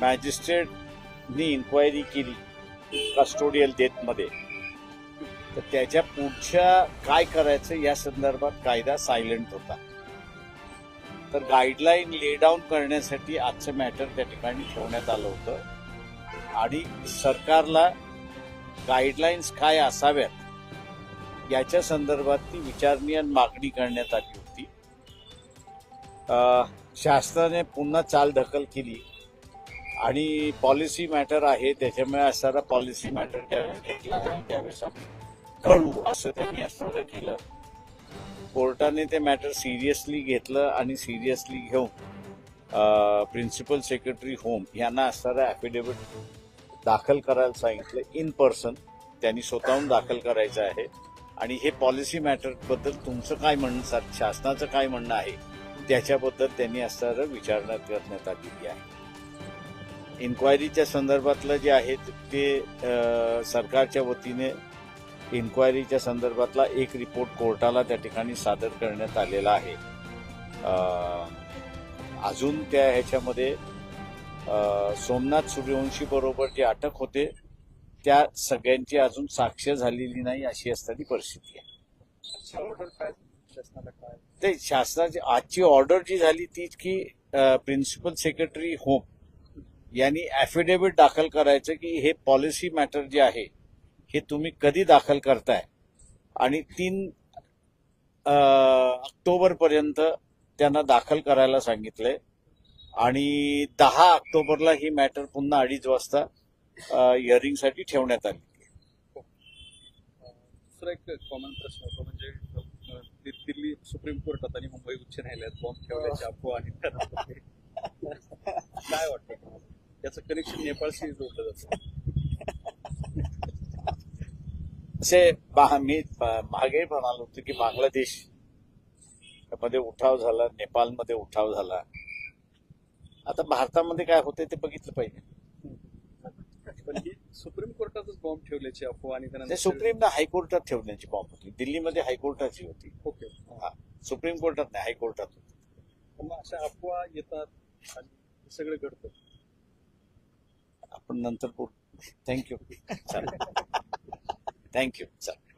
मॅजिस्ट्रेटनी inquiry केली custodial डेथमध्ये तर त्याच्या पुढच्या काय करायचं या संदर्भात कायदा सायलेंट होता. तर गाईडलाईन ले डाऊन करण्यासाठी आजचं मॅटर त्या ठिकाणी ठेवण्यात आलं होतं. आणि सरकारला गाईडलाईन्स काय असाव्यात याच्या संदर्भात ती विचारणी आणि मागणी करण्यात आली होती. शासनाने पुन्हा चालढकल केली. आणि पॉलिसी मॅटर आहे त्याच्यामुळे असणारा पॉलिसी मॅटर त्यावेळेस घेतला आणि त्यावेळेस कळू असं त्यांनी असं केलं. कोर्टाने ते मॅटर सिरियसली घेतलं आणि सिरियसली घेऊन प्रिन्सिपल सेक्रेटरी होम यांना असणारा ॲफिडेव्हिट दाखल करायला सांगितलं इन पर्सन त्यांनी स्वतःहून दाखल करायचं आहे. आणि हे पॉलिसी मॅटरबद्दल तुमचं काय म्हणणं शासनाचं काय म्हणणं आहे त्याच्याबद्दल त्यांनी असणारं विचारणा करण्यात आलेली आहे. इन्क्वायरीच्या संदर्भातलं जे आहे ते सरकारच्या वतीने इन्क्वायरीच्या संदर्भातला एक रिपोर्ट कोर्टाला त्या ठिकाणी सादर करण्यात आलेला आहे. अजून त्या ह्याच्यामध्ये सोमनाथ सूर्यवंशी बरोबर जे अटक होते त्या सगळ्यांची अजून साक्ष झालेली नाही अशी असताना परिस्थिती आहे. ते शासनाची आजची ऑर्डर जी झाली तीच की प्रिन्सिपल सेक्रेटरी होम यांनी ऍफिडेव्हिट दाखल करायचं की हे पॉलिसी मॅटर जे आहे हे तुम्ही कधी दाखल करताय? आणि तीन ऑक्टोबरपर्यंत त्यांना दाखल करायला सांगितलंय. आणि दहा ऑक्टोबरला ही मॅटर पुन्हा अडीच वाजता हिअरिंगसाठी ठेवण्यात आली. दुसरा एक कॉमन प्रश्न होता म्हणजे दिल्ली सुप्रीम कोर्टात आणि मुंबई उच्च न्यायालयात बॉम्ब ठेवल्याची अफवा आणि काय वाटतं? तुम्हाला? याचं कनेक्शन नेपाळशी जोडलं जातं. असे मी मागे म्हणालो होतो की बांगलादेशमध्ये उठाव झाला नेपाळमध्ये उठाव झाला. आता भारतामध्ये काय होते ते बघितलं पाहिजे. पण ही सुप्रीम कोर्टातच बॉम्ब ठेवल्याची अफवा आणि सुप्रीमला हायकोर्टात ठेवण्याची बॉम्ब होती. दिल्लीमध्ये हायकोर्टाची होती. ओके. हा सुप्रीम कोर्टात नाही हायकोर्टात होती. अशा अफवा येतात आणि सगळं घडतं. आपण नंतर बोलू. थँक्यू चालेल. थँक्यू चालेल